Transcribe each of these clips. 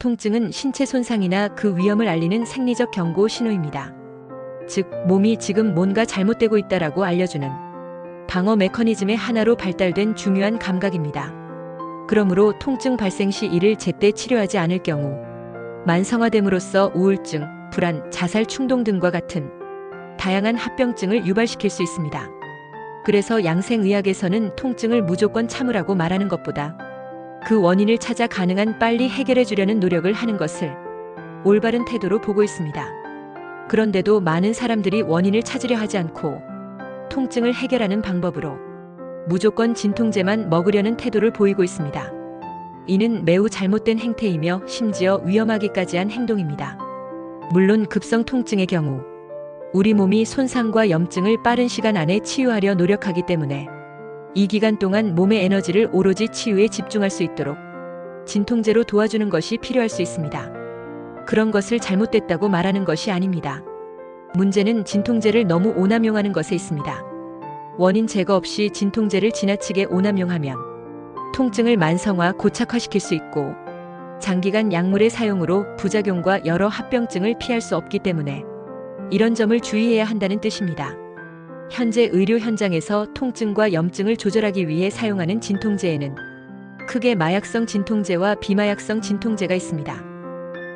통증은 신체 손상이나 그 위험을 알리는 생리적 경고 신호입니다. 즉, 몸이 지금 뭔가 잘못되고 있다라고 알려주는 방어 메커니즘의 하나로 발달된 중요한 감각입니다. 그러므로 통증 발생 시 이를 제때 치료하지 않을 경우 만성화됨으로써 우울증, 불안, 자살 충동 등과 같은 다양한 합병증을 유발시킬 수 있습니다. 그래서 양생의학에서는 통증을 무조건 참으라고 말하는 것보다 그 원인을 찾아 가능한 빨리 해결해 주려는 노력을 하는 것을 올바른 태도로 보고 있습니다. 그런데도 많은 사람들이 원인을 찾으려 하지 않고 통증을 해결하는 방법으로 무조건 진통제만 먹으려는 태도를 보이고 있습니다. 이는 매우 잘못된 행태이며 심지어 위험하기까지 한 행동입니다. 물론 급성 통증의 경우 우리 몸이 손상과 염증을 빠른 시간 안에 치유하려 노력하기 때문에 이 기간 동안 몸의 에너지를 오로지 치유에 집중할 수 있도록 진통제로 도와주는 것이 필요할 수 있습니다. 그런 것을 잘못됐다고 말하는 것이 아닙니다. 문제는 진통제를 너무 오남용하는 것에 있습니다. 원인 제거 없이 진통제를 지나치게 오남용하면 통증을 만성화, 고착화시킬 수 있고 장기간 약물의 사용으로 부작용과 여러 합병증을 피할 수 없기 때문에 이런 점을 주의해야 한다는 뜻입니다. 현재 의료 현장에서 통증과 염증을 조절하기 위해 사용하는 진통제에는 크게 마약성 진통제와 비마약성 진통제가 있습니다.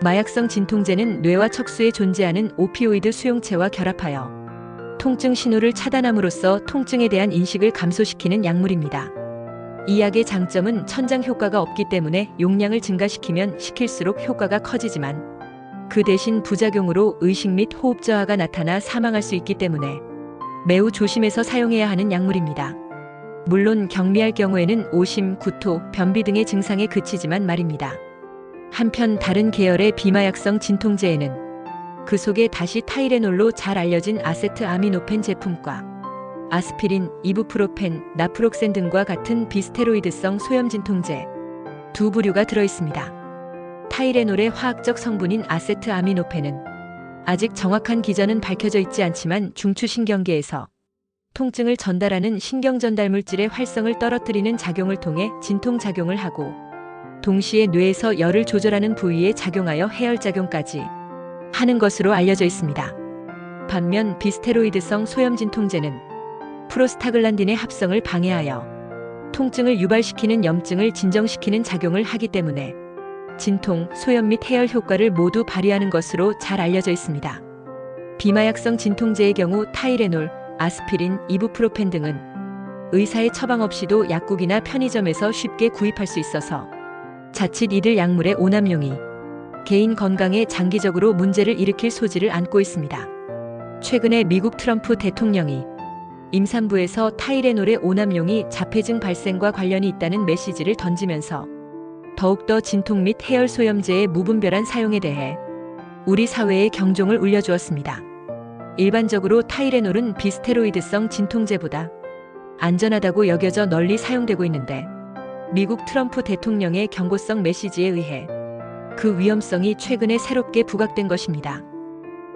마약성 진통제는 뇌와 척수에 존재하는 오피오이드 수용체와 결합하여 통증 신호를 차단함으로써 통증에 대한 인식을 감소시키는 약물입니다. 이 약의 장점은 천장 효과가 없기 때문에 용량을 증가시키면 시킬수록 효과가 커지지만 그 대신 부작용으로 의식 및 호흡 저하가 나타나 사망할 수 있기 때문에 매우 조심해서 사용해야 하는 약물입니다. 물론 경미할 경우에는 오심, 구토, 변비 등의 증상에 그치지만 말입니다. 한편 다른 계열의 비마약성 진통제에는 그 속에 다시 타이레놀로 잘 알려진 아세트 아미노펜 제품과 아스피린, 이부프로펜, 나프록센 등과 같은 비스테로이드성 소염 진통제 두 부류가 들어 있습니다. 타이레놀의 화학적 성분인 아세트 아미노펜은 아직 정확한 기전은 밝혀져 있지 않지만 중추신경계에서 통증을 전달하는 신경 전달 물질의 활성을 떨어뜨리는 작용을 통해 진통 작용을 하고 동시에 뇌에서 열을 조절하는 부위에 작용하여 해열 작용까지 하는 것으로 알려져 있습니다. 반면 비스테로이드성 소염 진통제는 프로스타글란딘의 합성을 방해하여 통증을 유발시키는 염증을 진정시키는 작용을 하기 때문에 진통, 소염 및 해열 효과를 모두 발휘하는 것으로 잘 알려져 있습니다. 비마약성 진통제의 경우 타이레놀, 아스피린, 이부프로펜 등은 의사의 처방 없이도 약국이나 편의점에서 쉽게 구입할 수 있어서 자칫 이들 약물의 오남용이 개인 건강에 장기적으로 문제를 일으킬 소지를 안고 있습니다. 최근에 미국 트럼프 대통령이 임산부에서 타이레놀의 오남용이 자폐증 발생과 관련이 있다는 메시지를 던지면서 더욱더 진통 및 해열 소염제의 무분별한 사용에 대해 우리 사회에 경종을 울려주었습니다. 일반적으로 타이레놀은 비스테로이드성 진통제보다 안전하다고 여겨져 널리 사용되고 있는데 미국 트럼프 대통령의 경고성 메시지에 의해 그 위험성이 최근에 새롭게 부각된 것입니다.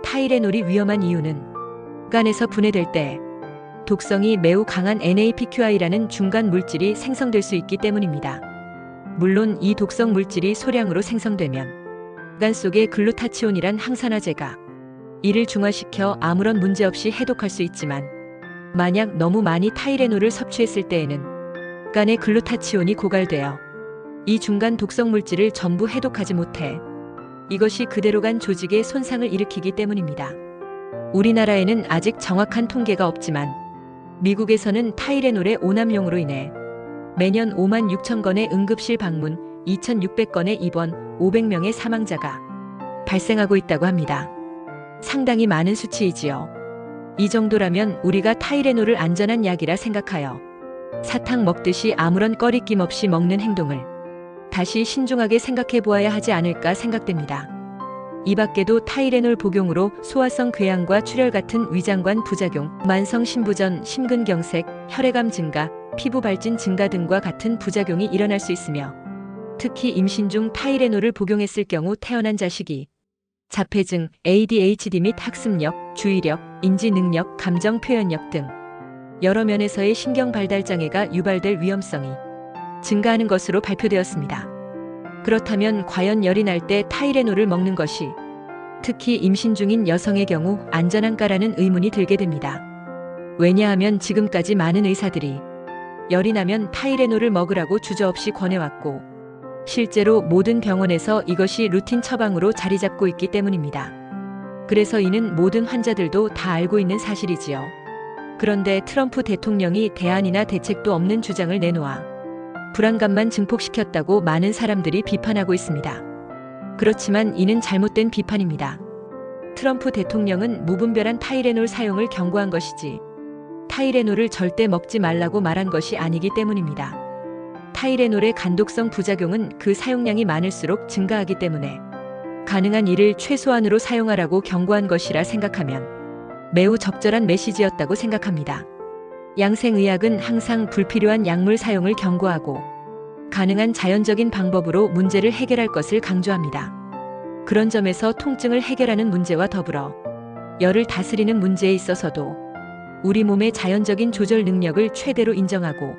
타이레놀이 위험한 이유는 간에서 분해될 때 독성이 매우 강한 NAPQI라는 중간 물질이 생성될 수 있기 때문입니다. 물론 이 독성 물질이 소량으로 생성되면 간 속의 글루타치온이란 항산화제가 이를 중화시켜 아무런 문제 없이 해독할 수 있지만 만약 너무 많이 타이레놀을 섭취했을 때에는 간의 글루타치온이 고갈되어 이 중간 독성 물질을 전부 해독하지 못해 이것이 그대로 간 조직에 손상을 일으키기 때문입니다. 우리나라에는 아직 정확한 통계가 없지만 미국에서는 타이레놀의 오남용으로 인해 매년 5만 6천 건의 응급실 방문, 2,600건의 입원, 500명의 사망자가 발생하고 있다고 합니다. 상당히 많은 수치이지요. 이 정도라면 우리가 타이레놀을 안전한 약이라 생각하여 사탕 먹듯이 아무런 꺼리낌 없이 먹는 행동을 다시 신중하게 생각해 보아야 하지 않을까 생각됩니다. 이 밖에도 타이레놀 복용으로 소화성 궤양과 출혈 같은 위장관 부작용, 만성 신부전, 심근경색, 혈액암 증가, 피부 발진 증가 등과 같은 부작용이 일어날 수 있으며 특히 임신 중 타이레놀을 복용했을 경우 태어난 자식이 자폐증, ADHD 및 학습력, 주의력, 인지 능력, 감정 표현력 등 여러 면에서의 신경 발달 장애가 유발될 위험성이 증가하는 것으로 발표되었습니다. 그렇다면 과연 열이 날 때 타이레놀을 먹는 것이 특히 임신 중인 여성의 경우 안전한가라는 의문이 들게 됩니다. 왜냐하면 지금까지 많은 의사들이 열이 나면 타이레놀을 먹으라고 주저없이 권해왔고 실제로 모든 병원에서 이것이 루틴 처방으로 자리 잡고 있기 때문입니다. 그래서 이는 모든 환자들도 다 알고 있는 사실이지요. 그런데 트럼프 대통령이 대안이나 대책도 없는 주장을 내놓아 불안감만 증폭시켰다고 많은 사람들이 비판하고 있습니다. 그렇지만 이는 잘못된 비판입니다. 트럼프 대통령은 무분별한 타이레놀 사용을 경고한 것이지 타이레놀을 절대 먹지 말라고 말한 것이 아니기 때문입니다. 타이레놀의 간독성 부작용은 그 사용량이 많을수록 증가하기 때문에 가능한 이를 최소한으로 사용하라고 경고한 것이라 생각하면 매우 적절한 메시지였다고 생각합니다. 양생의학은 항상 불필요한 약물 사용을 경고하고 가능한 자연적인 방법으로 문제를 해결할 것을 강조합니다. 그런 점에서 통증을 해결하는 문제와 더불어 열을 다스리는 문제에 있어서도 우리 몸의 자연적인 조절 능력을 최대로 인정하고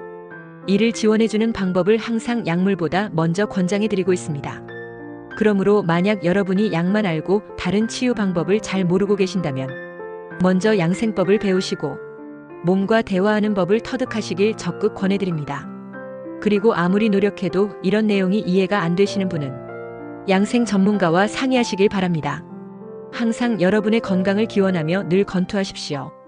이를 지원해주는 방법을 항상 약물보다 먼저 권장해드리고 있습니다. 그러므로 만약 여러분이 약만 알고 다른 치유 방법을 잘 모르고 계신다면 먼저 양생법을 배우시고 몸과 대화하는 법을 터득하시길 적극 권해드립니다. 그리고 아무리 노력해도 이런 내용이 이해가 안 되시는 분은 양생 전문가와 상의하시길 바랍니다. 항상 여러분의 건강을 기원하며 늘 건투하십시오.